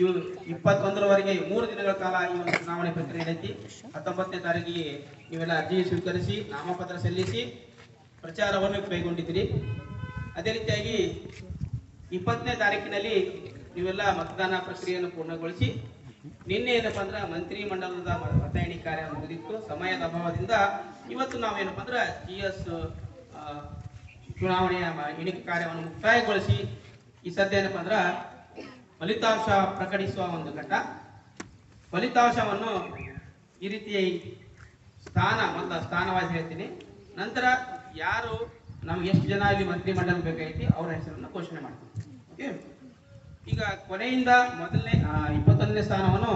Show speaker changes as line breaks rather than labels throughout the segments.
ಇವು ಇಪ್ಪತ್ತೊಂದರವರೆಗೆ ಮೂರು ದಿನಗಳ ಕಾಲ ಈ ಒಂದು ಚುನಾವಣೆ ಪ್ರಕ್ರಿಯೆ ನಡೆಸಿ, ಹತ್ತೊಂಬತ್ತನೇ ತಾರೀಕಿಗೆ ನೀವೆಲ್ಲ ಅರ್ಜಿ ಸ್ವೀಕರಿಸಿ, ನಾಮಪತ್ರ ಸಲ್ಲಿಸಿ ಪ್ರಚಾರವನ್ನು ಕೈಗೊಂಡಿದ್ದೀರಿ. ಅದೇ ರೀತಿಯಾಗಿ ಇಪ್ಪತ್ತನೇ ತಾರೀಕಿನಲ್ಲಿ ನೀವೆಲ್ಲ ಮತದಾನ ಪ್ರಕ್ರಿಯೆಯನ್ನು ಪೂರ್ಣಗೊಳಿಸಿ, ನಿನ್ನೆ ಏನಪ್ಪ ಅಂದ್ರೆ ಮಂತ್ರಿ ಮಂಡಲದ ಮತ ಎಣಿಕೆ ಕಾರ್ಯ ಮುಗಿದಿತ್ತು. ಸಮಯದ ಅಭಾವದಿಂದ ಇವತ್ತು ನಾವೇನಪ್ಪ ಅಂದ್ರೆ ಜಿ ಎಸ್ ಚುನಾವಣೆಯ ಎಣಿಕೆ ಕಾರ್ಯವನ್ನು ಮುಕ್ತಾಯಗೊಳಿಸಿ, ಈ ಸದ್ಯ ಏನಪ್ಪ ಅಂದ್ರೆ ಫಲಿತಾಂಶ ಪ್ರಕಟಿಸುವ ಒಂದು ಘಟ್ಟ. ಫಲಿತಾಂಶವನ್ನು ಈ ರೀತಿಯ ಸ್ಥಾನ, ಮೊದಲ ಸ್ಥಾನವಾಗಿ ಹೇಳ್ತೀನಿ. ನಂತರ ಯಾರು ನಮ್ಗೆ ಎಷ್ಟು ಜನ ಇಲ್ಲಿ ಮಂತ್ರಿ ಮಂಡಲ ಬೇಕಾಗೈತಿ ಅವರ ಹೆಸರನ್ನು ಘೋಷಣೆ ಮಾಡ್ತೀನಿ. ಓಕೆ ಈಗ ಕೊನೆಯಿಂದ ಮೊದಲನೇ ಇಪ್ಪತ್ತೊಂದನೇ ಸ್ಥಾನವನ್ನು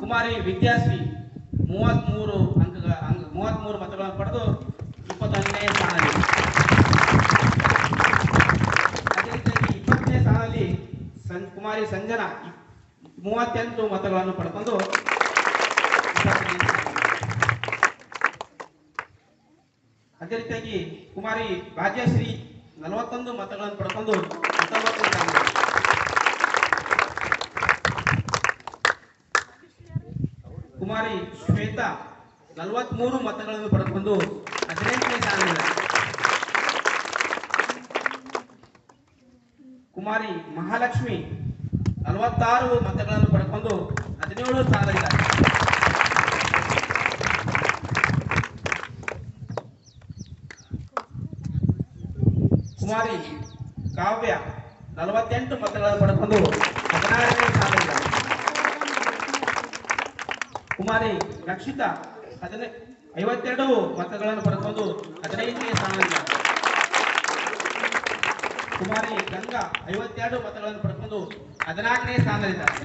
ಕುಮಾರಿ ವಿದ್ಯಾಶ್ರೀ ಮೂವತ್ಮೂರು ಅಂಕಗಳ, ಅಂಕ, ಮೂವತ್ಮೂರು ಮತಗಳನ್ನು ಪಡೆದು ಇಪ್ಪತ್ತೊಂದನೇ ಸ್ಥಾನದಲ್ಲಿ ಅದೇ ರೀತಿಯಾಗಿ ಇಪ್ಪತ್ತನೇ ಸ್ಥಾನದಲ್ಲಿ ಕುಮಾರಿ ಸಂಜನಾ ಮೂವತ್ತೆಂಟು ಮತಗಳನ್ನು ಪಡ್ಕೊಂಡು ಅದೇ ರೀತಿಯಾಗಿ ಕುಮಾರಿ ಭಾಗ್ಯಶ್ರೀ ನಲವತ್ತೊಂದು ಮತಗಳನ್ನು ಪಡ್ಕೊಂಡು. ಕುಮಾರಿ ಶ್ವೇತಾ ನಲವತ್ಮೂರು ಮತಗಳನ್ನು ಪಡ್ಕೊಂಡು ಹದಿನೆಂಟನೇ ಸ್ಥಾನದಲ್ಲಿ ಕುಮಾರಿ ಮಹಾಲಕ್ಷ್ಮಿ ನಲವತ್ತಾರು ಮತಗಳನ್ನು ಪಡ್ಕೊಂಡು ಹದಿನೇಳು ಸ್ಥಾನದಲ್ಲಿದ್ದಾರೆ ಕುಮಾರಿ, ಕಾವ್ಯ, ನಲವತ್ತೆಂಟು ಮತಗಳನ್ನು ಪಡ್ಕೊಂಡು ಹದಿನಾರನೇ ಸ್ಥಾನದಲ್ಲಿದ್ದಾರೆ. ಕುಮಾರಿ, ರಕ್ಷಿತಾ, ಹದಿನೈ, ಐವತ್ತೆರಡು ಮತಗಳನ್ನು ಪಡ್ಕೊಂಡು ಹದಿನೈದನೇ ಸ್ಥಾನದಲ್ಲಿದ್ದಾರೆ. ಕುಮಾರಿ ಗಂಗಾ ಐವತ್ತೆರಡು ಮತಗಳನ್ನು ಪಡೆದುಕೊಂಡು ಹದಿನಾಲ್ಕನೇ ಸ್ಥಾನದಲ್ಲಿದ್ದಾರೆ.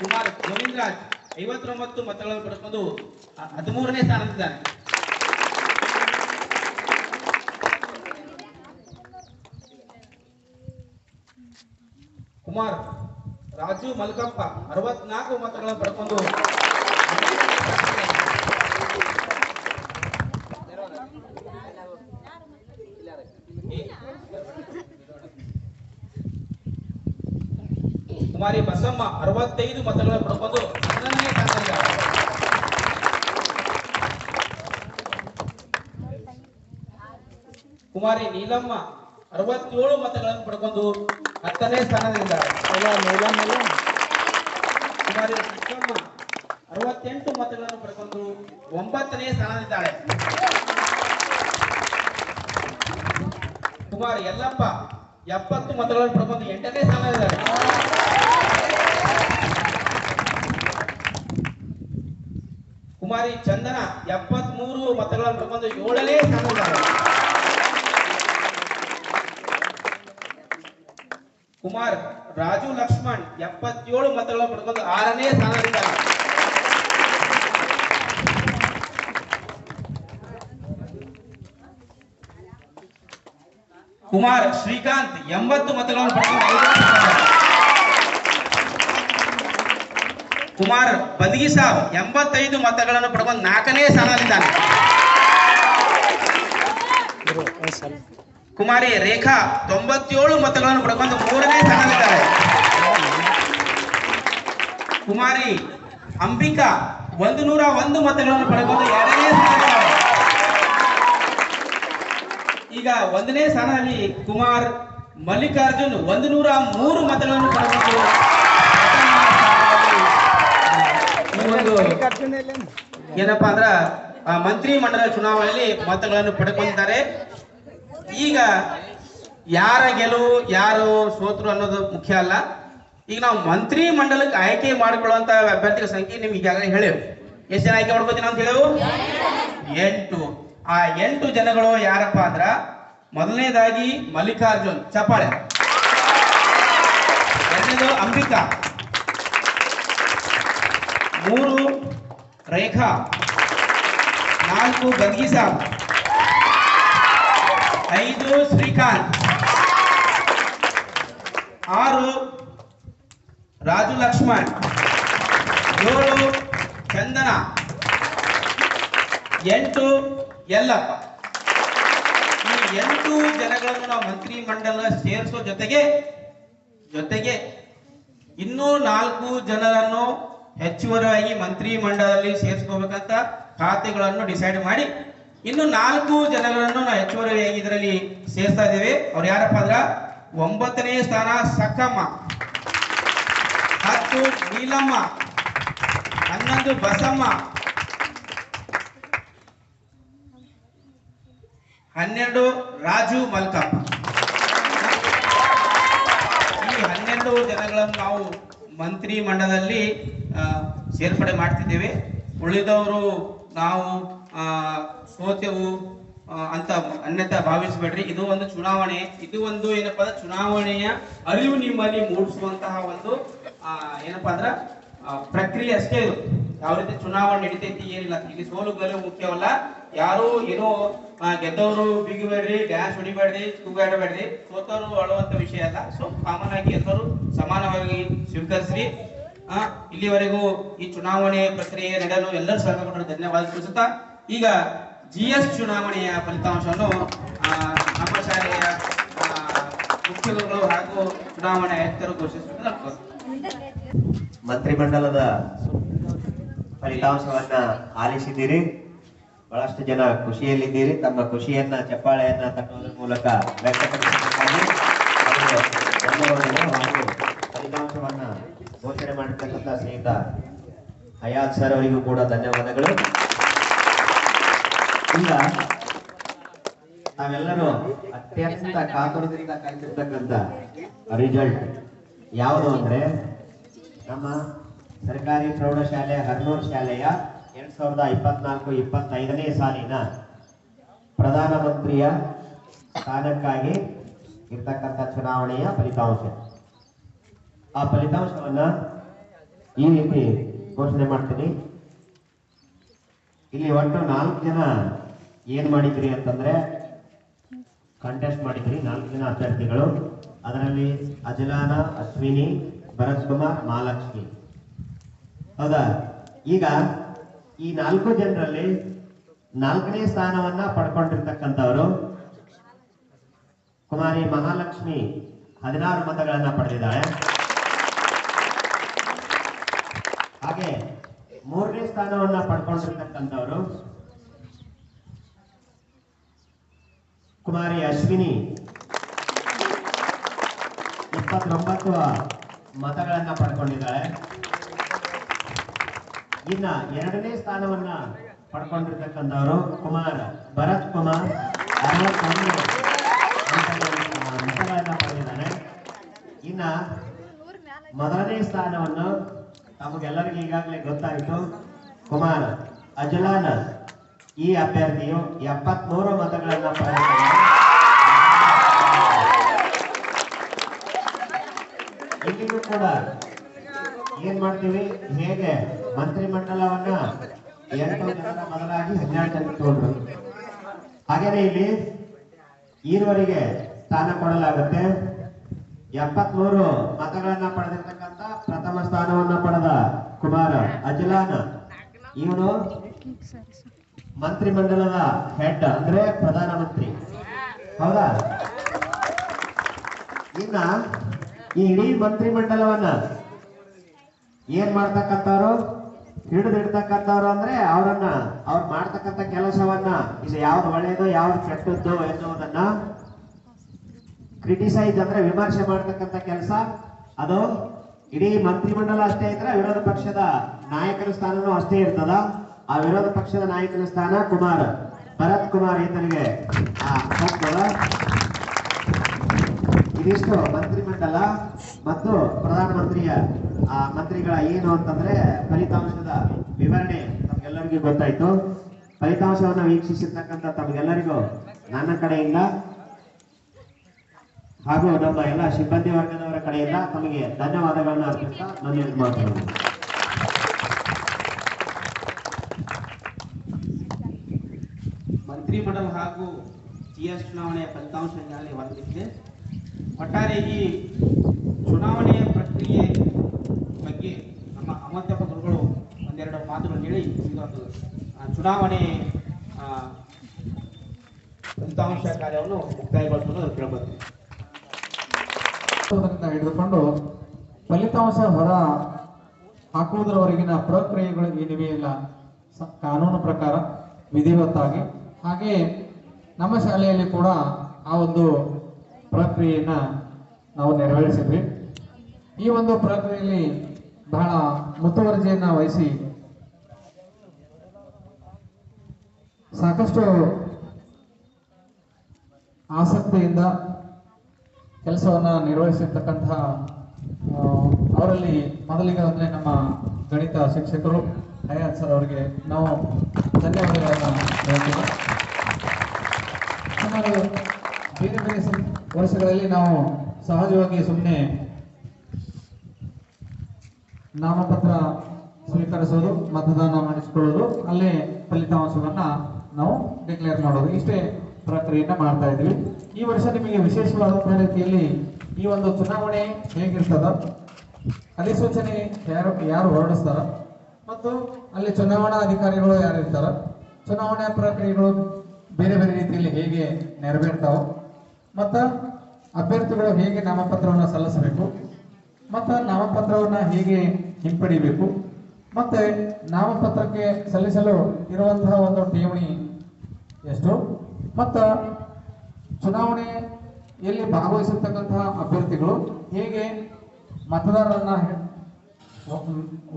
ಕುಮಾರ್ ಗೋವಿಂದರಾಜ್ ಐವತ್ತೊಂಬತ್ತು ಮತಗಳನ್ನು ಪಡೆದುಕೊಂಡು ಹದಿಮೂರನೇ ಸ್ಥಾನದಲ್ಲಿದ್ದಾರೆ. ಕುಮಾರ್ ರಾಜು ಮಲ್ಕಪ್ಪ ಅರವತ್ನಾಲ್ಕು ಮತಗಳನ್ನು ಪಡ್ಕೊಂಡು ಕುಮಾರಿ ಬಸಮ್ಮ ಅರವತ್ತೈದು ಮತಗಳನ್ನು ಪಡ್ಕೊಂಡು ಹನ್ನೊಂದನೇ ಸ್ಥಾನದಲ್ಲಿದ್ದಾರೆ ಕುಮಾರಿ ನೀಲಮ್ಮ ಅರವತ್ತೇಳು ಮತಗಳನ್ನು ಪಡ್ಕೊಂಡು ಹತ್ತನೇ ಸ್ಥಾನದಲ್ಲಿದ್ದಾರೆ. ಕುಮಾರಿ ಕೃಷ್ಣಮ್ಮ ಅರವತ್ತೆಂಟು ಮತಗಳನ್ನು ಪಡ್ಕೊಂಡು ಒಂಬತ್ತನೇ ಸ್ಥಾನದಲ್ಲಿದ್ದಾಳೆ ಕುಮಾರ್ ಎಲ್ಲಪ್ಪ ಎಪ್ಪತ್ತು ಮತಗಳನ್ನು ಪಡ್ಕೊಂಡು ಎಂಟನೇ ಸ್ಥಾನದಲ್ಲಿದ್ದಾರೆ. ಕುಮಾರಿ ಚಂದನ ಎಪ್ಪತ್ಮೂರು ಮತಗಳನ್ನು ತಗೊಂಡು ಏಳನೇ ಸ್ಥಾನದಲ್ಲಿದ್ದಾರೆ ಕುಮಾರ್ ರಾಜು ಲಕ್ಷ್ಮಣ್ ಎಪ್ಪತ್ತೇಳು ಮತಗಳನ್ನು ಪಡ್ಕೊಂಡು ಆರನೇ ಸ್ಥಾನದಲ್ಲಿದ್ದಾರೆ ಕುಮಾರ್ ಶ್ರೀಕಾಂತ್ ಎಂಬತ್ತು ಮತಗಳನ್ನು ಪಡ್ಕೊಂಡು ಐದನೇ ಸ್ಥಾನದಲ್ಲಿದ್ದಾರೆ. ಕುಮಾರ್ ಬದಗಿ ಸಾಬ್ ಎಂಬತ್ತೈದು ಮತಗಳನ್ನು ಪಡ್ಕೊಂಡು ನಾಲ್ಕನೇ ಸ್ಥಾನದಲ್ಲಿದ್ದಾನೆ. ಕುಮಾರಿ ರೇಖಾ ತೊಂಬತ್ತೇಳು ಮತಗಳನ್ನು ಪಡ್ಕೊಂಡು ಮೂರನೇ ಸ್ಥಾನದಲ್ಲಿದ್ದಾರೆ ಕುಮಾರಿ ಅಂಬಿಕಾ ಒಂದು ನೂರ ಒಂದು ಮತಗಳನ್ನು ಪಡ್ಕೊಂಡು ಎರಡನೇ ಸ್ಥಾನದಲ್ಲಿದ್ದಾರೆ ಈಗ ಒಂದನೇ ಸ್ಥಾನದಲ್ಲಿ ಕುಮಾರ್ ಮಲ್ಲಿಕಾರ್ಜುನ್ ಒಂದು ನೂರ ಮೂರು ಮತಗಳನ್ನು ಪಡ್ಕೊಂಡು ಒಂದು ಏನಪ್ಪಾ ಅಂದ್ರ ಮಂತ್ರಿ ಮಂಡಲ ಚುನಾವಣೆಯಲ್ಲಿ ಮತಗಳನ್ನು ಪಡ್ಕೊಂಡಿದ್ದಾರೆ. ಈಗ ಯಾರ ಗೆಲುವು, ಯಾರು ಸೋತರು ಅನ್ನೋದು ಮುಖ್ಯ ಅಲ್ಲ. ಈಗ ನಾವು ಮಂತ್ರಿ ಮಂಡಲಕ್ಕೆ ಆಯ್ಕೆ ಮಾಡಿಕೊಳ್ಳುವಂತ ಅಭ್ಯರ್ಥಿಗಳ ಸಂಖ್ಯೆ ನಿಮ್ಗೆ ಈಗಾಗಲೇ ಹೇಳೇವು ಎಷ್ಟು ಜನ ಆಯ್ಕೆ ಮಾಡ್ಕೋತೀನಿ ಅಂತ ಹೇಳೇವು ಎಂಟು. ಆ ಎಂಟು ಜನಗಳು ಯಾರಪ್ಪ ಅಂದ್ರ, ಮೊದಲನೇದಾಗಿ ಮಲ್ಲಿಕಾರ್ಜುನ್ ಚಪ್ಪಾಳೆ. ಎರಡನೇದು ಅಂಬಿಕಾ. ಮೂರು ರೇಖಾ, ನಾಲ್ಕು ಸಾಬ್ ಐದು ಶ್ರೀಕಾಂತ್, ಆರು ರಾಜು ಲಕ್ಷ್ಮಣ್, ಏಳು ಚಂದನ, ಎಂಟು ಯಲ್ಲಪ್ಪ. ಈ ಎಂಟು ಜನಗಳನ್ನು ನಾವು ಮಂತ್ರಿ ಮಂಡಲ ಸೇರಿಸೋ ಜೊತೆಗೆ ಜೊತೆಗೆ ಇನ್ನೂ ನಾಲ್ಕು ಜನರನ್ನು ಹೆಚ್ಚುವರಿಯಾಗಿ ಮಂತ್ರಿ ಮಂಡಲದಲ್ಲಿ ಸೇರಿಸ್ಕೋಬೇಕಂತ ಖಾತೆಗಳನ್ನು ಡಿಸೈಡ್ ಮಾಡಿ ಇನ್ನು ನಾಲ್ಕು ಜನಗಳನ್ನು ನಾವು ಹೆಚ್ಚುವರಿಯಾಗಿ ಇದರಲ್ಲಿ ಸೇರಿಸ್ತಾ ಇದ್ದೇವೆ. ಅವ್ರು ಯಾರಪ್ಪ ಅಂದ್ರ ಒಂಬತ್ತನೇ ಸ್ಥಾನ ಸಕ್ಕಮ್ಮ ಹತ್ತು ನೀಲಮ್ಮ, ಹನ್ನೊಂದು ಬಸಮ್ಮ, ಹನ್ನೆರಡು ರಾಜು ಮಲ್ಕಪ್ಪ. ಈ ಹನ್ನೆರಡು ಜನಗಳನ್ನು ನಾವು ಮಂತ್ರಿ ಮಂಡಲದಲ್ಲಿ ಸೇರ್ಪಡೆ ಮಾಡ್ತಿದ್ದೇವೆ. ಉಳಿದವರು ನಾವು ಸೋತೆವು ಅಂತ ಅನ್ಯತ ಭಾವಿಸಬೇಡ್ರಿ. ಇದು ಒಂದು ಚುನಾವಣೆ. ಇದು ಒಂದು ಏನಪ್ಪಾ ಅಂದ್ರೆ ಚುನಾವಣೆಯ ಅರಿವು ನಿಮ್ಮಲ್ಲಿ ಮೂಡಿಸುವಂತಹ ಒಂದು ಏನಪ್ಪಾ ಅಂದ್ರ ಪ್ರಕ್ರಿಯೆ ಅಷ್ಟೇ ಇದು. ಯಾವ ರೀತಿ ಚುನಾವಣೆ ನಡೀತೈತಿ, ಏನಿಲ್ಲ. ಇಲ್ಲಿ ಸೋಲು ಗೆಲುವು ಮುಖ್ಯವಲ್ಲ. ಯಾರು ಏನೋ ಗೆದ್ದವರು ಬಿಗಿಬೇಡ್ರಿ ಡ್ಯಾನ್ಸ್ ಹೊಡಿಬೇಡ್ರಿ ಕೂಗಾಡಬೇಡ್ರಿ ಸೋತವರು ಅಳುವಂತ ವಿಷಯ ಅಲ್ಲ. ಸೊ ಕಾಮನ್ ಆಗಿ ಎಲ್ಲರೂ ಸಮಾನವಾಗಿ ಸ್ವೀಕರಿಸ್ರಿ. ಇಲ್ಲಿವರೆಗೂ ಈ ಚುನಾವಣೆ ಪ್ರಕ್ರಿಯೆ ನಡೆಯಲು ಎಲ್ಲರೂ ಸಹಕಾರ ಧನ್ಯವಾದ ತಿಳಿಸುತ್ತಾ ಈಗ ಜಿ ಎಸ್ ಚುನಾವಣೆಯ ಫಲಿತಾಂಶವನ್ನು ನಮ್ಮ ಶಾಲೆಯ ಆ, ಮುಖ್ಯ ಗುರುಗಳು ಹಾಗೂ ಚುನಾವಣೆ ಆಯುಕ್ತರು ಘೋಷಿಸಬೇಕು
ಮಂತ್ರಿಮಂಡಲದ ಫಲಿತಾಂಶವನ್ನ ಆಲಿಸಿದ್ದೀರಿ. ಬಹಳಷ್ಟು ಜನ ಖುಷಿಯಲ್ಲಿದ್ದೀರಿ. ತಮ್ಮ ಖುಷಿಯನ್ನ, ಚಪ್ಪಾಳೆಯನ್ನ ತಟ್ಟುವುದರ ಮೂಲಕ ವ್ಯಕ್ತಪಡಿಸಿದ್ದಾರೆ ಘೋಷಣೆ ಮಾಡಿರ್ತಕ್ಕಂಥ ಸ್ನೇಹಿತ ಹಯಾತ್ ಸರ್ ಅವರಿಗೂ ಕೂಡ ಧನ್ಯವಾದಗಳು. ಈಗ ನಾವೆಲ್ಲರೂ ಅತ್ಯಂತ ಕಾತುರದಿಂದ ಕಾಯ್ತಿರ್ತಕ್ಕಂಥ ರಿಸಲ್ಟ್ ಯಾವುದು ಅಂದ್ರೆ ನಮ್ಮ ಸರ್ಕಾರಿ ಪ್ರೌಢಶಾಲೆ, ಹರ್ನೂರ್ ಶಾಲೆಯ ಎರಡ್ ಸಾವಿರದ ಇಪ್ಪತ್ನಾಲ್ಕು, ಇಪ್ಪತ್ತೈದನೇ ಸಾಲಿನ ಪ್ರಧಾನಮಂತ್ರಿಯ ಸ್ಥಾನಕ್ಕಾಗಿ ಇರ್ತಕ್ಕಂಥ ಚುನಾವಣೆಯ ಫಲಿತಾಂಶ. ಆ ಫಲಿತಾಂಶವನ್ನ ಈ ರೀತಿ ಘೋಷಣೆ ಮಾಡ್ತೀನಿ. ಇಲ್ಲಿ ಒಟ್ಟು ನಾಲ್ಕು ಜನ ಏನ್ ಮಾಡಿದ್ರಿ ಅಂತಂದ್ರೆ ಕಂಟೆಸ್ಟ್ ಮಾಡಿದ್ರಿ, ನಾಲ್ಕು ಜನ ಅಭ್ಯರ್ಥಿಗಳು. ಅದರಲ್ಲಿ ಅಜಲಾನ, ಅಶ್ವಿನಿ, ಭರತ್ ಕುಮಾರ್, ಮಹಾಲಕ್ಷ್ಮಿ. ಹೌದಾ? ಈಗ ಈ ನಾಲ್ಕು ಜನರಲ್ಲಿ ನಾಲ್ಕನೇ ಸ್ಥಾನವನ್ನ ಪಡ್ಕೊಂಡಿರ್ತಕ್ಕಂಥವರು ಕುಮಾರಿ ಮಹಾಲಕ್ಷ್ಮಿ ಹದಿನಾರು ಮತಗಳನ್ನ ಪಡೆದಿದ್ದಾಳೆ. ಹಾಗೆ ಮೂರನೇ ಸ್ಥಾನವನ್ನ ಪಡ್ಕೊಂಡಿರ್ತಕ್ಕಂಥವರು ಕುಮಾರಿ ಅಶ್ವಿನಿ. ಇಪ್ಪತ್ತೊಂಬತ್ತು ಮತಗಳನ್ನ ಪಡ್ಕೊಂಡಿದ್ದಾಳೆ. ಇನ್ನ ಎರಡನೇ ಸ್ಥಾನವನ್ನ ಪಡ್ಕೊಂಡಿರ್ತಕ್ಕಂಥವರು ಕುಮಾರ್, ಭರತ್ ಕುಮಾರ್ ಪಡೆದಿದ್ದಾನೆ ಇನ್ನ ಮೊದಲನೇ ಸ್ಥಾನವನ್ನು ತಮಗೆಲ್ಲರಿಗೂ ಈಗಾಗಲೇ ಗೊತ್ತಾಯಿತು. ಕುಮಾರ್, ಅಜಲಾನ, ಈ ಅಭ್ಯರ್ಥಿಯು ಎಪ್ಪತ್ಮೂರು ಮತಗಳನ್ನು ಪಡೆದಿದ್ದಾರೆ. ಕೂಡ ಏನ್ ಮಾಡ್ತೀವಿ? ಹೇಗೆ ಮಂತ್ರಿಮಂಡಲವನ್ನ ಎಂಟು ಜನರ ಮೊದಲಾಗಿ ಹನ್ನೆರಡು ಜನ ತಗೊಂಡ್ರು. ಹಾಗೇನೆ ಇಲ್ಲಿ ಈರುವರಿಗೆ ಸ್ಥಾನ ಕೊಡಲಾಗುತ್ತೆ. ಎಪ್ಪತ್ಮೂರು ಮತಗಳನ್ನ ಪಡೆದಿರ್ತಕ್ಕಂಥ ಪ್ರಥಮ ಸ್ಥಾನವನ್ನ ಪಡೆದ ಕುಮಾರ ಅಜಲಾನ. ಇವನು ಮಂತ್ರಿಮಂಡಲದ ಹೆಡ್ ಅಂದ್ರೆ ಪ್ರಧಾನಮಂತ್ರಿ. ಹೌದಾ? ಇನ್ನ ಈ ಇಡೀ ಮಂತ್ರಿಮಂಡಲವನ್ನ ಏನ್ ಮಾಡ್ತಕ್ಕಂಥವ್ರು? ಹಿಡಿದಿಡ್ತಕ್ಕಂಥವ್ರು ಅಂದ್ರೆ ಅವರನ್ನ, ಅವ್ರು ಮಾಡ್ತಕ್ಕಂಥ ಕೆಲಸವನ್ನ, ಇದು ಯಾವ್ದು ಒಳ್ಳೆಯದು ಯಾವ್ದು ಕೆಟ್ಟದ್ದು ಎನ್ನುವುದನ್ನ ಕ್ರಿಟಿಸೈಸ್ ಅಂದ್ರೆ ವಿಮರ್ಶೆ ಮಾಡ್ತಕ್ಕಂಥ ಕೆಲಸ. ಅದು ಇಡೀ ಮಂತ್ರಿಮಂಡಲ ಅಷ್ಟೇ ಇದ್ರೆ ವಿರೋಧ ಪಕ್ಷದ ನಾಯಕನ ಸ್ಥಾನನು ಅಷ್ಟೇ ಇರ್ತದ. ಆ ವಿರೋಧ ಪಕ್ಷದ ನಾಯಕನ ಸ್ಥಾನ ಕುಮಾರ್, ಭರತ್ ಕುಮಾರ್ ಈತನಿಗೆ ಇದಿಷ್ಟು ಮಂತ್ರಿಮಂಡಲ ಮತ್ತು ಪ್ರಧಾನಮಂತ್ರಿಯ ಆ, ಮಂತ್ರಿಗಳ ಏನು ಅಂತಂದ್ರೆ ಫಲಿತಾಂಶದ ವಿವರಣೆ ತಮ್ಗೆಲ್ಲರಿಗೂ ಗೊತ್ತಾಯ್ತು. ಫಲಿತಾಂಶವನ್ನು ವೀಕ್ಷಿಸಿರ್ತಕ್ಕಂಥ ತಮಗೆಲ್ಲರಿಗೂ ನನ್ನ ಕಡೆಯಿಂದ ಹಾಗೂ ನಮ್ಮ ಎಲ್ಲ ಸಿಬ್ಬಂದಿ ವರ್ಗದವರ ಕಡೆಯಿಂದ ತಮಗೆ ಧನ್ಯವಾದಗಳನ್ನ ಅರ್ಪಿಸ್ತಾ ನನ್ನ ಮಂತ್ರಿ
ಮಂಡಲ ಹಾಗೂ ಜಿಎಸ್ ಚುನಾವಣೆಯ ಫಲಿತಾಂಶ ಈಗಾಗಲೇ ಒಟ್ಟಾರೆಯಾಗಿ ಒಟ್ಟಾರೆ ಚುನಾವಣೆಯ ಪ್ರಕ್ರಿಯೆ ಬಗ್ಗೆ ನಮ್ಮ ಅಮತ್ಯಪ್ಪ ಗುರುಗಳು ಒಂದೆರಡು ಮಾತುಗಳು ಹೇಳಿ ಇದೊಂದು ಚುನಾವಣೆ ಫಲಿತಾಂಶ ಕಾರ್ಯವನ್ನು ಮುಕ್ತಾಯಗೊಳಿಸಲು ಕೇಳಬಹುದು
ಹಿಡಿದುಕೊಂಡು ಫಲಿತಾಂಶ ಹೊರ ಹಾಕುವುದರವರೆಗಿನ ಪ್ರಕ್ರಿಯೆಗಳು ಏನಿವೆ ಇಲ್ಲ ಕಾನೂನು ಪ್ರಕಾರ ವಿಧಿವತ್ತಾಗಿ. ಹಾಗೆ ನಮ್ಮ ಶಾಲೆಯಲ್ಲಿ ಕೂಡ ಆ ಒಂದು ಪ್ರಕ್ರಿಯೆಯನ್ನ ನಾವು ನೆರವೇರಿಸಿದ್ವಿ. ಈ ಒಂದು ಪ್ರಕ್ರಿಯೆಯಲ್ಲಿ ಬಹಳ ಮುತುವರ್ಜಿಯನ್ನ ವಹಿಸಿ ಸಾಕಷ್ಟು ಆಸಕ್ತಿಯಿಂದ ಕೆಲಸವನ್ನು ನಿರ್ವಹಿಸಿರ್ತಕ್ಕಂತಹ ಅವರಲ್ಲಿ ಮೊದಲಿಗೆ ಅಂದರೆ ನಮ್ಮ ಗಣಿತ ಶಿಕ್ಷಕರು ಹಯಾತ್ ಸರ್ ಅವರಿಗೆ ನಾವು ಧನ್ಯವಾದಗಳನ್ನು ಹೇಳ್ತೀವಿ. ಸುಮಾರು ಬೇರೆ ಬೇರೆ ವರ್ಷಗಳಲ್ಲಿ ನಾವು ಸಹಜವಾಗಿ ಸುಮ್ಮನೆ ನಾಮಪತ್ರ ಸ್ವೀಕರಿಸೋದು, ಮತದಾನ ಮಾಡಿಸಿಕೊಳ್ಳೋದು, ಅಲ್ಲೇ ಫಲಿತಾಂಶವನ್ನ ನಾವು ಡಿಕ್ಲೇರ್ ಮಾಡೋದು. ಇಷ್ಟೇ ಪ್ರಕ್ರಿಯೆಯನ್ನು ಮಾಡ್ತಾ ಇದ್ವಿ. ಈ ವರ್ಷ ನಿಮಗೆ ವಿಶೇಷವಾದಂತಹ ರೀತಿಯಲ್ಲಿ ಈ ಒಂದು ಚುನಾವಣೆ ಹೇಗಿರ್ತದ ಅಧಿಸೂಚನೆ ಯಾರು ಯಾರು ಹೊರಡಿಸ್ತಾರ, ಮತ್ತು ಅಲ್ಲಿ ಚುನಾವಣಾ ಅಧಿಕಾರಿಗಳು ಯಾರು ಇರ್ತಾರ, ಚುನಾವಣಾ ಪ್ರಕ್ರಿಯೆಗಳು ಬೇರೆ ಬೇರೆ ರೀತಿಯಲ್ಲಿ ಹೇಗೆ ನೆರವೇರ್ತಾವ, ಮತ್ತು ಅಭ್ಯರ್ಥಿಗಳು ಹೇಗೆ ನಾಮಪತ್ರವನ್ನು ಸಲ್ಲಿಸಬೇಕು, ಮತ್ತು ನಾಮಪತ್ರವನ್ನ ಹೇಗೆ ಹಿಂಪಡಿಬೇಕು, ಮತ್ತೆ ನಾಮಪತ್ರಕ್ಕೆ ಸಲ್ಲಿಸಲು ಇರುವಂತಹ ಒಂದು ಠೇವಣಿ ಎಷ್ಟು? ಮತ್ತ ಚುನಾವಣೆಯಲ್ಲಿ ಭಾಗವಹಿಸಿರ್ತಕ್ಕಂತಹ ಅಭ್ಯರ್ಥಿಗಳು ಹೇಗೆ ಮತದಾರರನ್ನ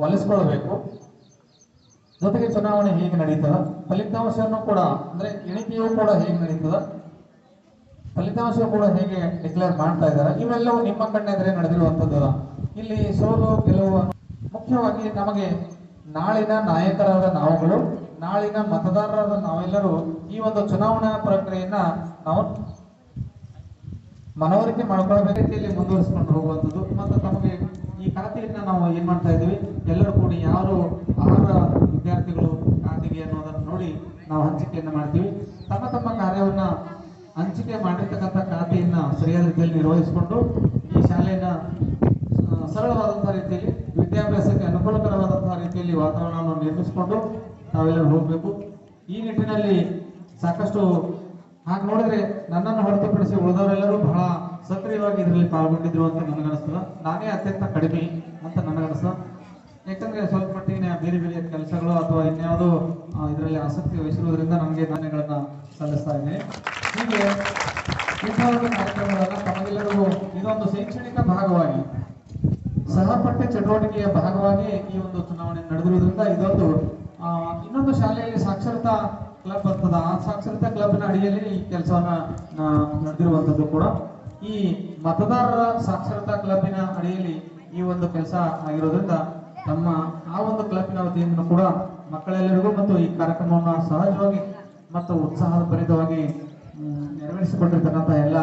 ಒಲಿಸ್ಕೊಳ್ಬೇಕು ಜೊತೆಗೆ ಚುನಾವಣೆ ಹೇಗೆ ನಡೀತದ? ಫಲಿತಾಂಶವನ್ನು ಕೂಡ, ಅಂದ್ರೆ ಎಣಿಕೆಯೂ ಕೂಡ ಹೇಗೆ ನಡೀತದ? ಫಲಿತಾಂಶ ಕೂಡ ಹೇಗೆ ಡಿಕ್ಲೇರ್ ಮಾಡ್ತಾ ಇದ್ದಾರೆ? ಇವೆಲ್ಲವೂ ನಿಮ್ಮ ಕಣ್ಣೆದ್ರೆ ನಡೆದಿರುವಂತದ್ದು ಇಲ್ಲಿ ಸೋಲು ಗೆಲುವು ಮುಖ್ಯವಾಗಿ ನಮಗೆ ನಾಳಿನ ನಾಯಕರಾದ ನಾವುಗಳು, ನಾಳಿನ ಮತದಾರರಾದ ನಾವೆಲ್ಲರೂ ಈ ಒಂದು ಚುನಾವಣಾ ಪ್ರಕ್ರಿಯೆಯನ್ನ ನಾವು ಮನವರಿಕೆ ಮಾಡ್ಕೊಳ್ಳೋ ರೀತಿಯಲ್ಲಿ ಮುಂದುವರಿಸಿಕೊಂಡು ಹೋಗುವಂಥದ್ದು. ಮತ್ತು ತಮಗೆ ಈ ಖಾತೆಯನ್ನ ನಾವು ಏನ್ ಮಾಡ್ತಾ ಇದ್ದೀವಿ? ಎಲ್ಲರೂ ಕೂಡ ಯಾರು ಆಹಾರ ವಿದ್ಯಾರ್ಥಿಗಳು ಖಾತೆಗೆ ಅನ್ನೋದನ್ನು ನೋಡಿ ನಾವು ಹಂಚಿಕೆಯನ್ನು ಮಾಡ್ತೀವಿ. ತಮ್ಮ ತಮ್ಮ ಕಾರ್ಯವನ್ನ ಹಂಚಿಕೆ ಮಾಡಿರ್ತಕ್ಕಂಥ ಖಾತೆಯನ್ನ ಸರಿಯಾದ ರೀತಿಯಲ್ಲಿ ನಿರ್ವಹಿಸಿಕೊಂಡು ಈ ಶಾಲೆಯನ್ನ ಸರಳವಾದಂತಹ ರೀತಿಯಲ್ಲಿ ರೀತಿಯಲ್ಲಿ ವಾತಾವರಣವನ್ನು ನಿರ್ಮಿಸಿಕೊಂಡು ನಾವೆಲ್ಲರೂ ಹೋಗಬೇಕು. ಈ ನಿಟ್ಟಿನಲ್ಲಿ ಸಾಕಷ್ಟು ಹಾಗೆ ನೋಡಿದ್ರೆ ನನ್ನನ್ನು ಹೊರತುಪಡಿಸಿ ಉಳಿದವರೆಲ್ಲರೂ ಬಹಳ ಸಕ್ರಿಯವಾಗಿ ಇದರಲ್ಲಿ ಪಾಲ್ಗೊಂಡಿದ್ರು ಅಂತ ನನಗನಿಸ್ತದ ನಾನೇ ಅತ್ಯಂತ ಕಡಿಮೆ ಅಂತ ನನಗನಿಸ್ತದ ಯಾಕಂದ್ರೆ ಸ್ವಲ್ಪ ಮಟ್ಟಿಗೆ ಬೇರೆ ಬೇರೆ ಕೆಲಸಗಳು ಅಥವಾ ಇನ್ಯಾವುದೋ ಇದರಲ್ಲಿ ಆಸಕ್ತಿ ವಹಿಸಿರುವುದರಿಂದ ನನಗೆ ಧಾನ್ಯಗಳನ್ನ ಸಲ್ಲಿಸ್ತಾ ಇದ್ದೇನೆ. ಹೀಗೆ ಇಂತಹ ಕಾರ್ಯಕ್ರಮಗಳನ್ನ ತಮಗೆಲ್ಲರಿಗೂ ಇದೊಂದು ಶೈಕ್ಷಣಿಕ ಭಾಗವಾಗಿ ಸಹಪಠ್ಯ ಚಟುವಟಿಕೆಯ ಭಾಗವಾಗಿ ಈ ಒಂದು ಚುನಾವಣೆ ನಡೆದಿರುವುದರಿಂದ ಇದೊಂದು ಇನ್ನೊಂದು ಶಾಲೆಯಲ್ಲಿ ಸಾಕ್ಷರತಾ ಕ್ಲಬ್ ಬರ್ತದ. ಆ ಸಾಕ್ಷರತಾ ಕ್ಲಬ್ನ ಅಡಿಯಲ್ಲಿ ಈ ಕೆಲಸವನ್ನ ನಡೆದಿರುವಂತದ್ದು ಕೂಡ. ಈ ಮತದಾರರ ಸಾಕ್ಷರತಾ ಕ್ಲಬ್ಬಿನ ಅಡಿಯಲ್ಲಿ ಈ ಒಂದು ಕೆಲಸ ಆಗಿರೋದ್ರಿಂದ ತಮ್ಮ, ಆ ಒಂದು ಕ್ಲಬ್ನ ವತಿಯಿಂದ ಕೂಡ ಮಕ್ಕಳೆಲ್ಲರಿಗೂ ಮತ್ತು ಈ ಕಾರ್ಯಕ್ರಮವನ್ನು ಸಹಜವಾಗಿ ಮತ್ತು ಉತ್ಸಾಹ ಭರಿತವಾಗಿ ನೆರವೇರಿಸಿಕೊಂಡಿರ್ತಕ್ಕಂಥ ಎಲ್ಲ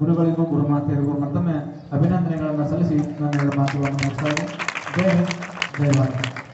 ಗುರುಗಳಿಗೂ ಗುರುಮಾತೆಯರಿಗೂ ಮತ್ತೊಮ್ಮೆ ಅಭಿನಂದನೆಗಳನ್ನು ಸಲ್ಲಿಸಿ ನನ್ನ ಮಾತುಗಳನ್ನು ಮುಗಿಸ್ತಾ ಇದ್ದೀನಿ. ಜೈ ಹಿಂದ್ ಜೈ ಭಾರತ್.